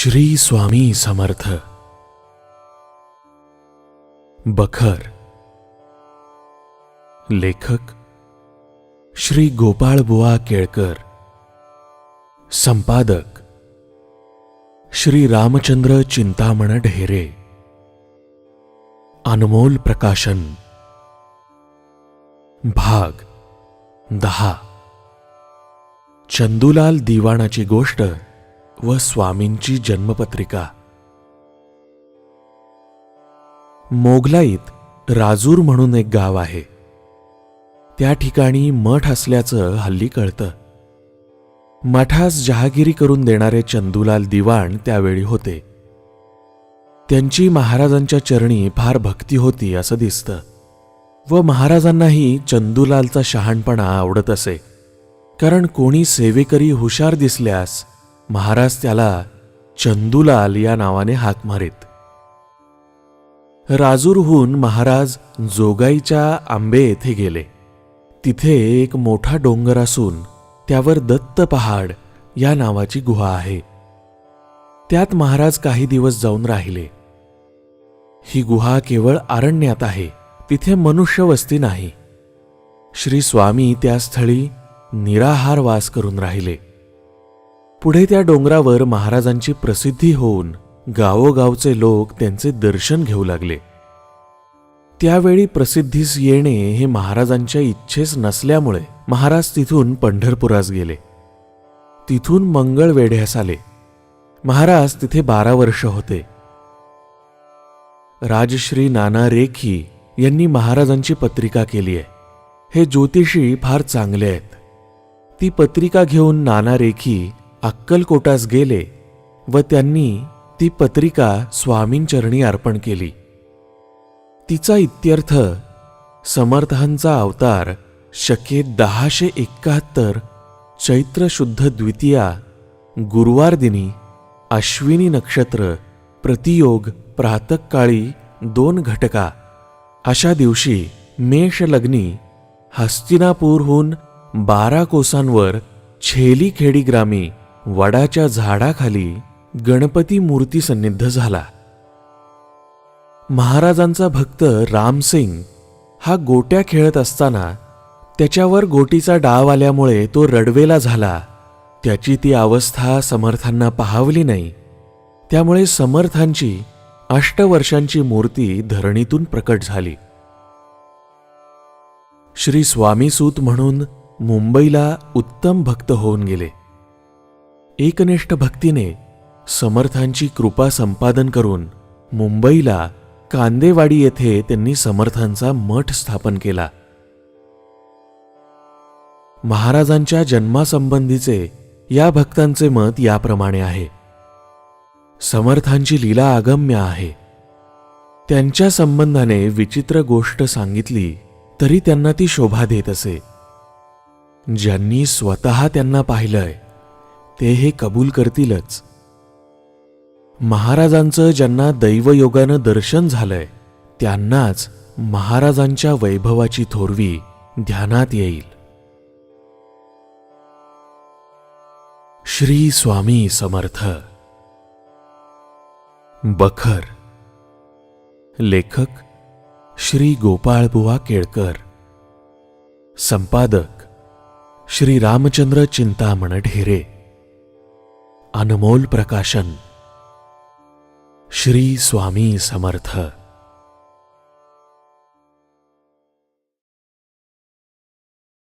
श्री स्वामी समर्थ. बखर. लेखक श्री गोपाळबुवा केळकर. संपादक श्री रामचंद्र चिंतामण ढेरे. अनमोल प्रकाशन. भाग दहा. चंदूलाल दिवाणाची गोष्ट व स्वामींची जन्मपत्रिका. मोगलाईत राजूर म्हणून एक गाव आहे. त्या ठिकाणी मठ असल्याचं हल्ली कळतं. मठास जहागिरी करून देणारे चंदूलाल दिवाण त्यावेळी होते. त्यांची महाराजांच्या चरणी फार भक्ती होती असं दिसतं. व महाराजांनाही चंदूलालचा शहाणपणा आवडत असे. कारण कोणी सेवेकरी हुशार दिसल्यास महाराज त्याला चंदूलाल या नावाने हाक मारीत. राजूरहून महाराज जोगाईच्या आंबे येथे गेले. तिथे एक मोठा डोंगर असून त्यावर दत्त पहाड या नावाची गुहा आहे. त्यात महाराज काही दिवस जाऊन राहिले. ही गुहा केवळ आरण्यात आहे तिथे मनुष्य वस्ती नाही. श्री स्वामी त्या स्थळी निराहार वास करून राहिले. पुढे त्या डोंगरावर महाराजांची प्रसिद्धी होऊन गावोगावचे लोक त्यांचे दर्शन घेऊ लागले. त्यावेळी प्रसिद्धीस येणे हे महाराजांच्या इच्छेस नसल्यामुळे महाराज तिथून पंढरपुरास गेले. तिथून मंगळ वेढ्यास आले. महाराज तिथे बारा वर्ष होते. राजश्री नाना रेखी यांनी महाराजांची पत्रिका केली आहे. हे ज्योतिषी फार चांगले आहेत. ती पत्रिका घेऊन नाना रेखी अक्कलकोटास गेले व त्यांनी ती पत्रिका स्वामींचरणी अर्पण केली. तिचा इत्यर्थ समर्थांचा अवतार शके दहाशे एकाहत्तर चैत्र शुद्ध द्वितीया गुरुवार दिनी अश्विनी नक्षत्र प्रतियोग प्रातकाळी दोन घटका. अशा दिवशी मेष लग्नी हस्तिनापूरहून बारा कोसांवर छेलीखेडी ग्रामी वडाच्या झाडाखाली गणपती मूर्ती सन्निध झाला. महाराजांचा भक्त रामसिंग हा गोट्या खेळत असताना त्याच्यावर गोटीचा डाव आल्यामुळे तो रडवेला झाला. त्याची ती अवस्था समर्थांना पाहावली नाही. त्यामुळे समर्थांची अष्टवर्षांची मूर्ती धरणीतून प्रकट झाली. श्री स्वामीसूत म्हणून मुंबईला उत्तम भक्त होऊन गेले. एकनिष्ठ भक्तीने समर्थांची कृपा संपादन करून मुंबईला कांदेवाडी येथे त्यांनी समर्थांचा मठ स्थापन केला. महाराजांच्या जन्मासंबंधीचे या भक्तांचे मत याप्रमाणे आहे. समर्थांची लीला अगम्य आहे. त्यांच्या संबंधाने विचित्र गोष्ट सांगितली तरी त्यांना ती शोभा देत असे. ज्यांनी स्वतः त्यांना पाहिलंय ते हे कबूल करतीलच. महाराजांचं ज्यांना दैवयोगानं दर्शन झालंय त्यांनाच महाराजांच्या वैभवाची थोरवी ध्यानात येईल. श्री स्वामी समर्थ. बखर. लेखक श्री गोपाळबुवा केळकर. संपादक श्री रामचंद्र चिंतामण ढेरे अनमोल प्रकाशन। श्री स्वामी समर्थ।